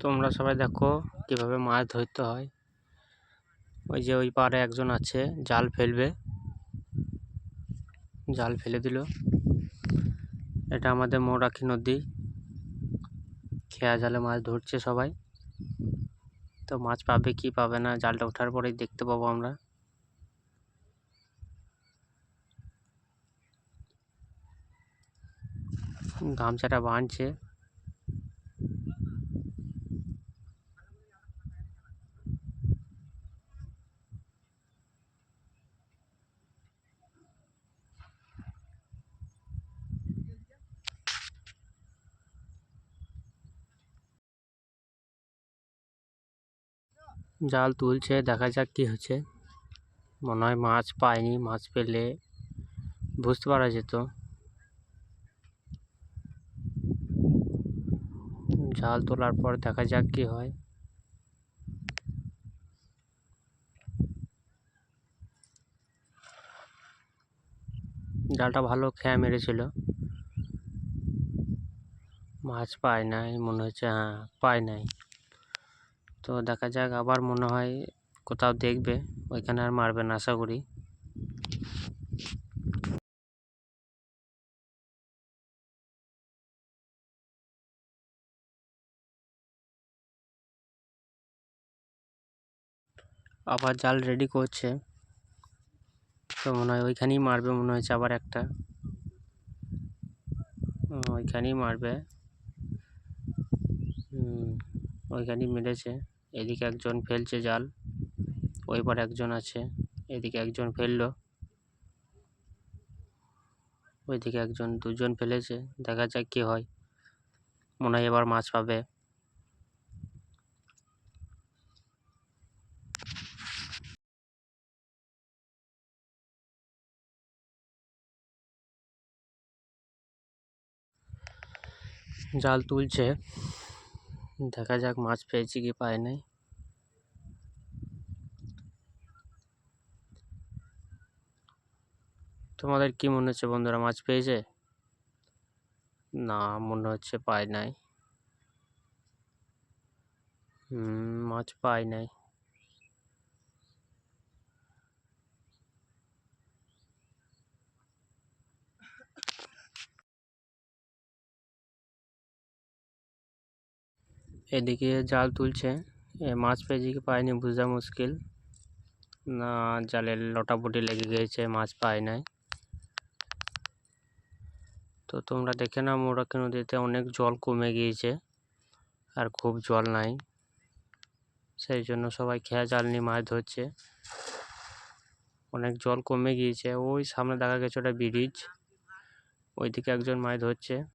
তোমরা সবাই দেখো কীভাবে মাছ ধরতে হয়। ওই যে ওই পারে একজন আছে, জাল ফেলবে। জাল ফেলে দিল। এটা আমাদের মৌরাক্ষী নদী। খেয়া জালে মাছ ধরছে সবাই। তো মাছ পাবে কি পাবে না, জালটা ওঠার পরেই দেখতে পাবো আমরা। গামছাটা বাঁধছে। জাল তুলছে, দেখা যাক কি হচ্ছে। মনে হয় মাছ পায়নি মাছ পেলে বুঝতে পারা যেত। জাল তোলার পর দেখা যাক কি হয়। জালটা ভালো খেয়া মেরেছিল। মাছ পায় নাই, মনে হচ্ছে হ্যাঁ পায় নাই। তো দেখা যাক আবার মনে হয় কোথাও দেখবে ওইখানে আর মারবে না আশা করি। আবার জাল রেডি করছে। তো মনে হয় ওইখানেই মারবে মনে হয়েছে আবার একটা। ওইখানেই মারবে। হুম, ওইখানেই মেরেছে। এদিকে একজন ফেলছে জাল, ওই পারে একজন আছে, এদিকে একজন ফেলল। ওইদিকে একজন, দুজন ফেলেছে, দেখা যাক কি হয়। মনে হয় এবার মাছ পাবে। জাল তুলছে। দেখা যাক মাছ পেয়েছি কি পায় নাই। তোমাদের কি মনে হচ্ছে বন্ধুরা মাছ পেয়েছে? না মনে হচ্ছে পায় নাই। হুম, মাছ পায় নাই। এদিকে জাল তুলছে। মাছ পেয়েছে কি পায়নি বোঝা মুশকিল। না, জালের লটাপটি লেগে গিয়েছে মাছ পায় নাই। তো তোমরা দেখে নাও মোরাকি নদীতে অনেক জল কমে গিয়েছে আর খুব জল নাই। সেই জন্য সবাই খেয়া জাল নিয়ে মাছ ধরছে। অনেক জল কমে গিয়েছে। ওই সামনে দেখা গেছে ওটা ব্রিজ। ওইদিকে একজন মাছ ধরছে।